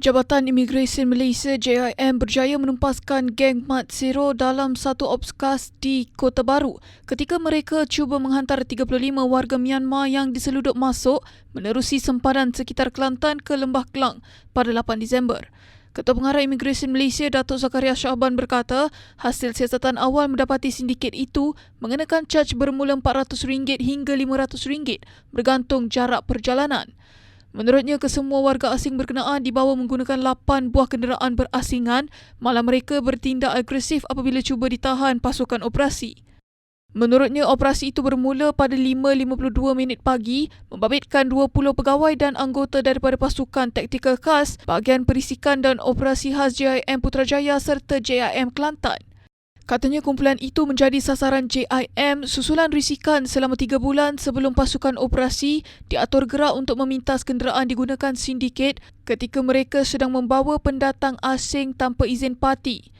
Jabatan Imigresen Malaysia JIM berjaya menumpaskan geng Mat Zero dalam satu obskas di Kota Baru ketika mereka cuba menghantar 35 warga Myanmar yang diseluduk masuk menerusi sempadan sekitar Kelantan ke Lembah Kelang pada 8 Disember. Ketua Pengarah Imigresen Malaysia Datuk Zakaria Syahban berkata, hasil siasatan awal mendapati sindiket itu mengenakan caj bermula RM400 hingga RM500 bergantung jarak perjalanan. Menurutnya, kesemua warga asing berkenaan dibawa menggunakan 8 buah kenderaan berasingan malah mereka bertindak agresif apabila cuba ditahan pasukan operasi. Menurutnya, operasi itu bermula pada 5.52 minit pagi membabitkan 20 pegawai dan anggota daripada pasukan taktikal khas, bahagian perisikan dan operasi khas JIM Putrajaya serta JIM Kelantan. Katanya kumpulan itu menjadi sasaran JIM susulan risikan selama tiga bulan sebelum pasukan operasi diatur gerak untuk memintas kenderaan digunakan sindiket ketika mereka sedang membawa pendatang asing tanpa izin parti.